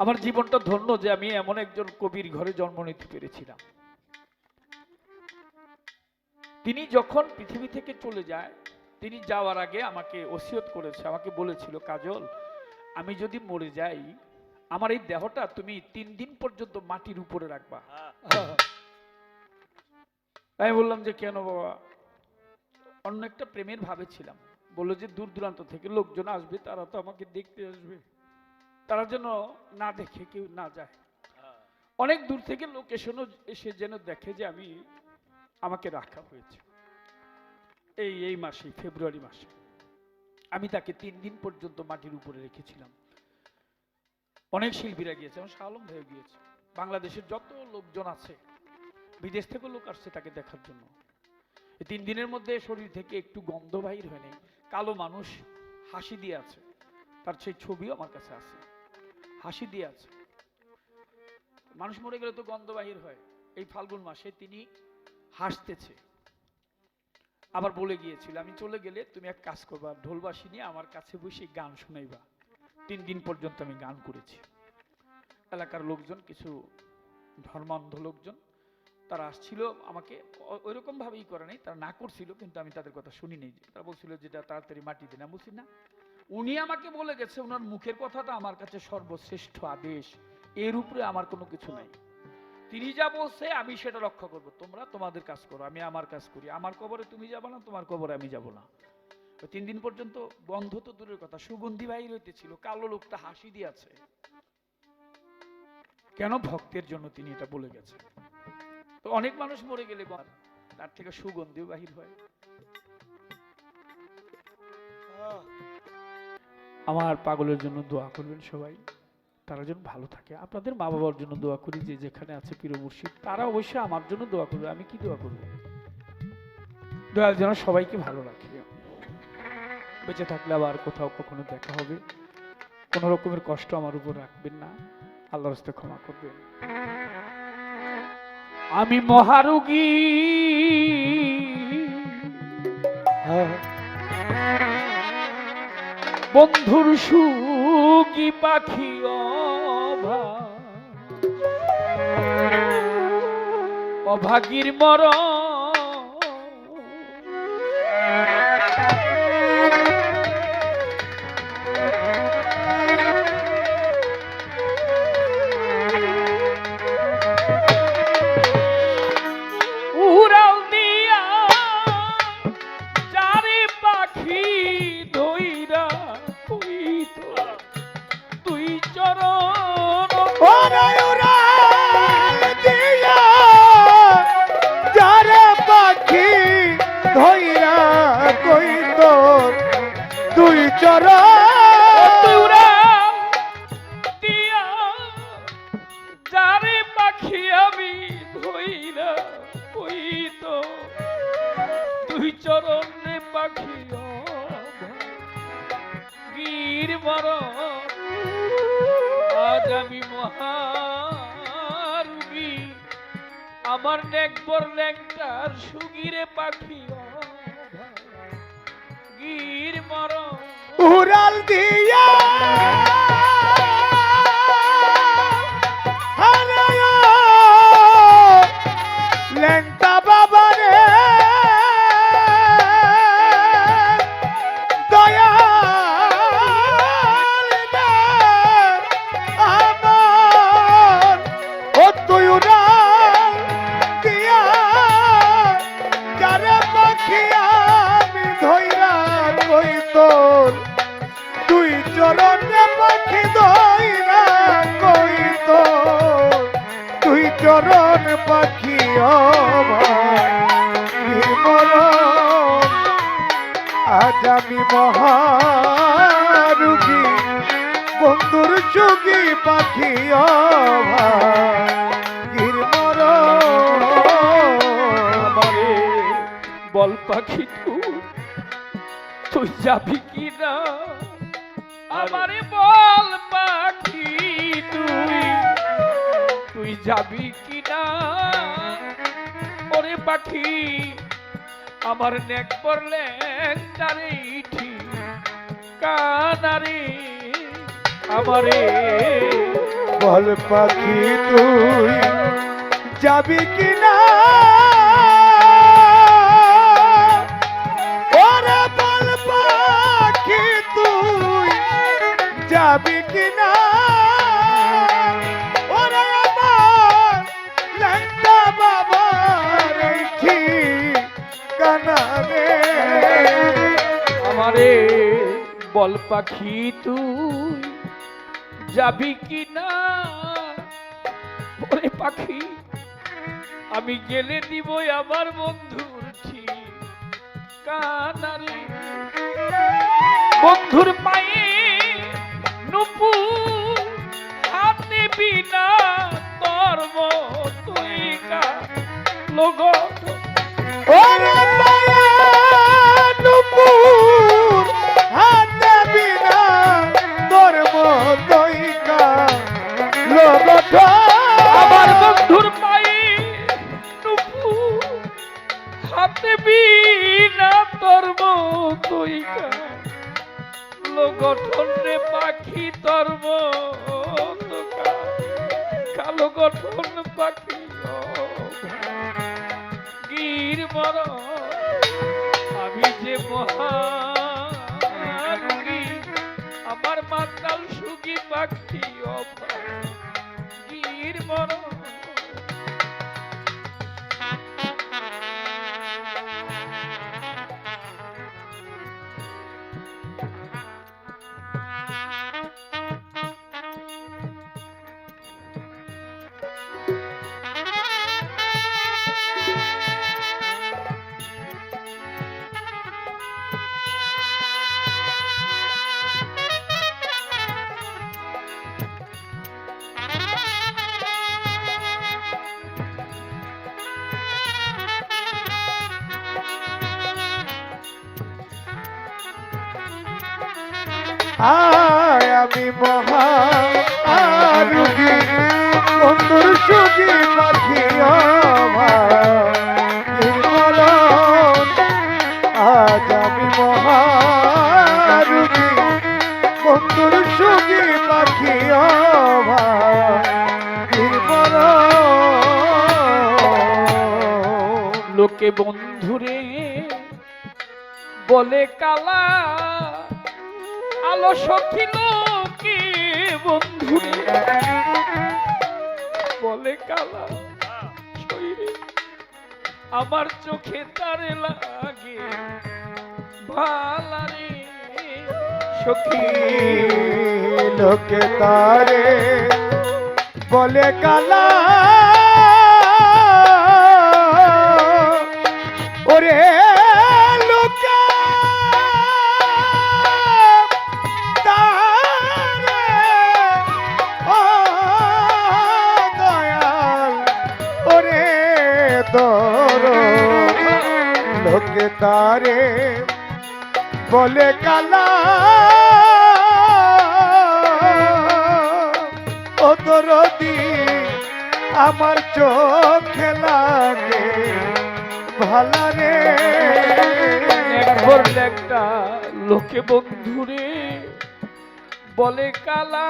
আমার জীবনটা ধন্য যে আমি এমন একজন কবির ঘরে জন্ম নিতে পেরেছিলাম। তিনি যখন পৃথিবী থেকে চলে যায়, তিনি যাওয়ার আগে আমাকে ওসিয়ত করেছে, আমাকে বলেছিল, কাজল, আমি যদি মরে যাই, আমার এই দেহটা তুমি তিন দিন পর্যন্ত মাটির উপরে রাখবা। আমি বললাম যে, কেন বাবা? অন্য একটা প্রেমের ভাবে ছিলাম। বলল যে, দূর দূরান্ত থেকে লোকজন আসবে, তারা তো আমাকে দেখতে আসবে। তারা যেন না দেখে কেউ না যায়। অনেক দূর থেকে লোক এসে এসে যেন দেখে যে আমি আমাকে রাখা হয়েছে। এই এই মাসে ফেব্রুয়ারি মাসে। আমি তাকে তিন দিন পর্যন্ত মাটির উপরে রেখেছিলাম। অনেক শিল্পীরা গিয়েছে আমার শাহ আলম ভাইও গিয়েছে। বাংলাদেশের যত লোকজন আছে বিদেশ থেকেও লোক আসছে তাকে দেখার জন্য। এই তিন দিনের মধ্যে শরীর থেকে একটু গন্ধ বাহির হয়নি কালো মানুষ হাসি দিয়ে আছে। তার সেই ছবিও আমার কাছে আছে। হাসি দিয়ে আছে। মানুষ মরে গেলে তো গন্ধ বাহির হয়। এই ফাল্গুন মাসে তিনি হাসতেছে। আবার বলে গিয়েছিল, আমি চলে গেলে তুমি এক কাজ করবা, ঢোলবাসী নিয়ে আমার কাছে বসে গান শুনাইবা। তিন দিন পর্যন্ত আমি গান করেছি। এলাকার লোকজন, কিছু ধর্মান্ধ লোকজন, তারা আসছিল আমাকে। ওই রকম ভাবেই করে নাই, তারা না করছিল, কিন্তু আমি তাদের কথা শুনি নেই। তারা বলছিল যেটা তাড়াতাড়ি মাটি দিন। বলছি, না উনি আমাকে বলে গেছে, ওনার মুখের কথাটা আমার কাছে সর্বশ্রেষ্ঠ আদেশ। এর উপরে আমার কোনো কিছু নাই। তিনি যা বলছে, আমি সেটা রক্ষা করব। তোমরা তোমাদের কাজ করো, আমি আমার কাজ করি। আমার কবরে তুমি যাবে না, তোমার কবরে আমি যাব না। তিন দিন পর্যন্ত বন্ধ তো দূরের কথা, সুগন্ধি বাহির হইতেছিল, কালো লোকটা হাসি দিয়েছে। কেন ভক্তের জন্য তিনি এটা বলে গেছে? তো অনেক মানুষ মরে গেলে তার থেকে সুগন্ধিও বাহির হয়। আমার পাগলের জন্য দোয়া করবেন সবাই। তারা যেন ভালো থাকে। আপনাদের মা বাবার জন্য দোয়া করি যে যেখানে আছে পীর মুর্শিদ, তারা অবশ্যই আমার জন্য দোয়া করবে। আমি কি দোয়া করব? দয়াল যেন সবাইকে ভালো রাখে। বেঁচে থাকলে আবার কোথাও কখনো দেখা হবে। কোনো রকমের কষ্ট আমার উপর রাখবেন না। আল্লাহর হস্তে ক্ষমা করবেন। আমি মহারোগী। বন্ধুর সুখী পাখি অভা অভাগীর মর রে গির মরণ আজ আমি মহারুগী। আমার নেকবর নেকটার সুগিরে পাখি গির মর উড়াল দিয়া। বল পাখি তুই যাবি কি না আমারে বল পাখি তুই তুই যাবি কি না ওরে পাখি, আমার নেক পড়লে তারে ইঠি। কানারে, আমারে বল পাখি তুই যাবি কিনা? ওরে পাখি তুই যাবি কি না? ওরে পাখি আমি গেলে দিব আমার বন্ধুর ঠিক কানারে। গঠন পাখি গির মর আমি যে মহা আমার মাতাল সুগি পাখি আয় আমি মহা আরুগি বন্ধুর সুখী পাখি আমার। আজ আমি মহা আরুগি বন্ধুর সুখী পাখি আমার। লোকে বন্ধুরে বলে কালা আলো সখী লোকে বন্ধুরে বলে কালা আমার চোখে তারে লাগে। ভালারে সখী। লোকে তারে বলে কালা লোকে তারে, বলে কালা। ও দরদি, আমার চোখে লাগে ভালা রে। একটা লোকে বন্ধুরে বলে কালা,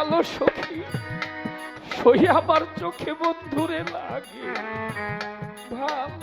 আলো সখী। সই আমার চোখে বন্ধুরে লাগে। ভালা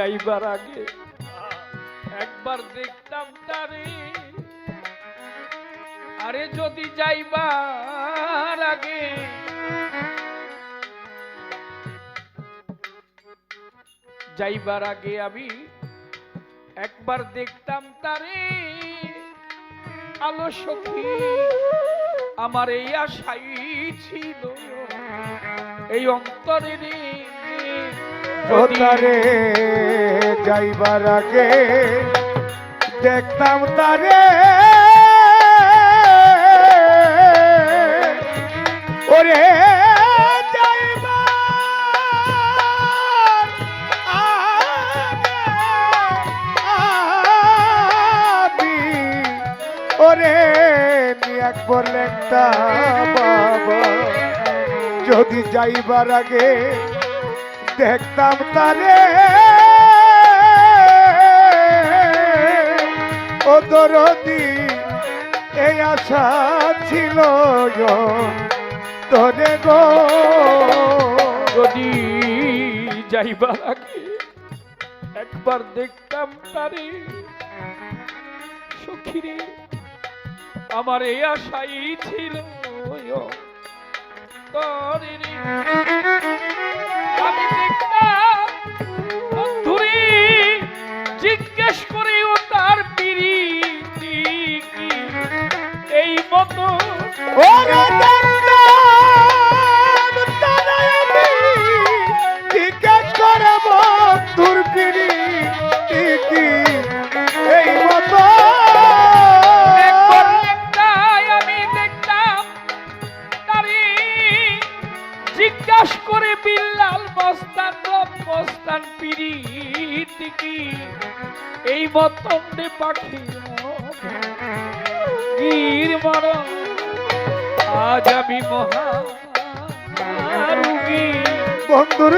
যাইবার আগে একবার দেখতাম তারে। আরে যদি যাইবার আগে যাইবার আগে আমি একবার দেখতাম তারে, আলো সখী, আমার এই আশাই ছিল। এই অন্তরের তারে। যাইবার আগে দেখতাম তারে। ওরে ওরে নিয়াক বললেন তা বাবা যদি যাইবার আগে দেখতাম তারে। ও দরদি এই আশা ছিল গো। যদি আগে, একবার দেখতাম তারে। সখিরে, আমার এই আশাই ছিল আমি দেখতাম জিজ্ঞেস করে মতো ওরে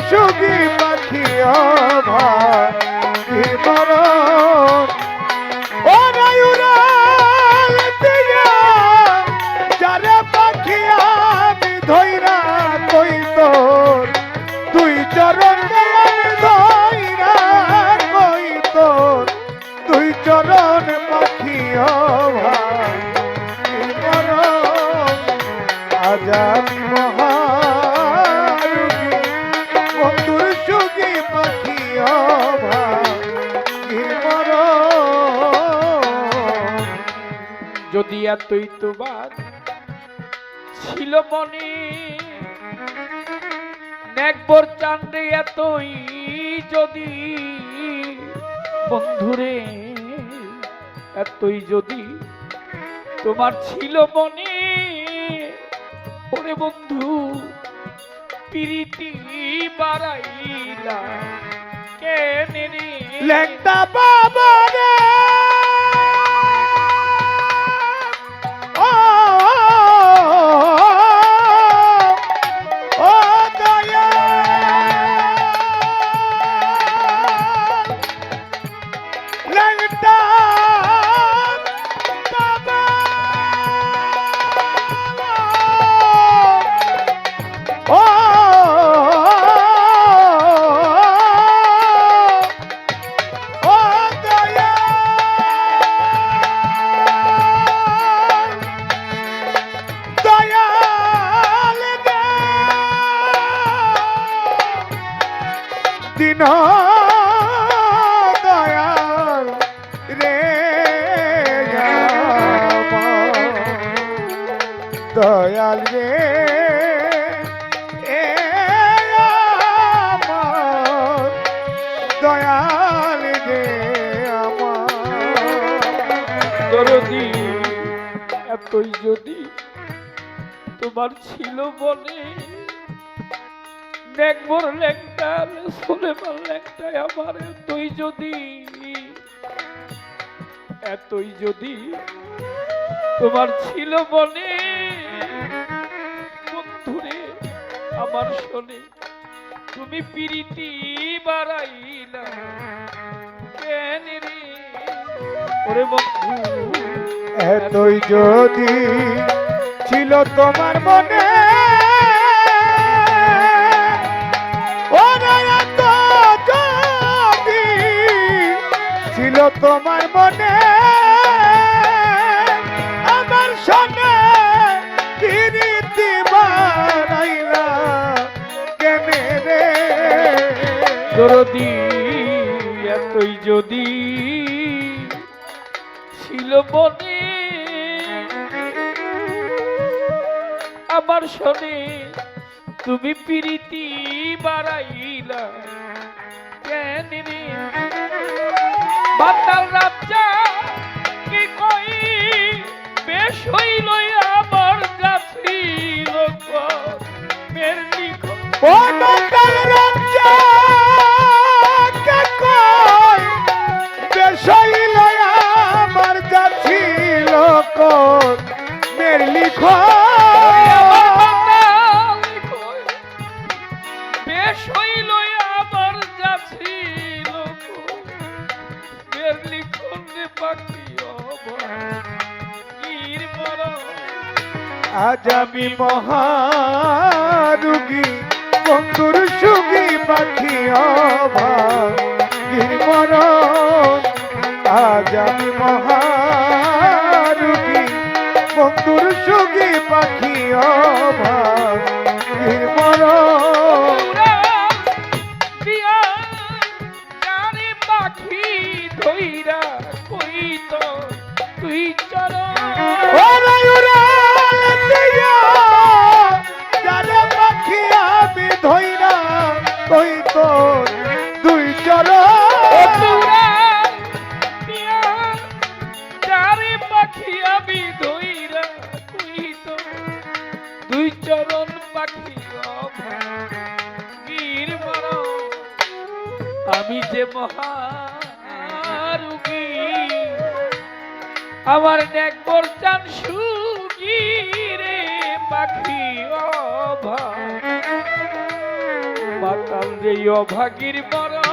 সুখী পাখি অভার যদি এতই তোমার ছিল মনে নেকবর চান্ডে এতই যদি, বন্ধুরে, এতই যদি তোমার ছিল মনে, ওরে বন্ধু, প্রীতি বাড়াইলা। কেনে রে লেংটা বাবা রে দিন দয়াল রে দয়াল রে দয়াল রে আমার। যদি তোমার ছিল বলে দেখবর আর শুনে পারলে একটাই, আমার তুই যদি, এতই যদি তোমার ছিল মনে, বন্ধুরে, আমার শোনে, তুমি পিরিতি বাড়াইলা কেন রে? ওরে বন্ধু, এতই যদি ছিল তোমার মনে ছিল তোমার মনে। আমার সনে কেনে রে? দরদি, এতই যদি ছিল মনে আমার শোনে তুমি প্রীতি বাড়াইলা। কেন রে? বাতাল আজ যে অভাগীর মরণ।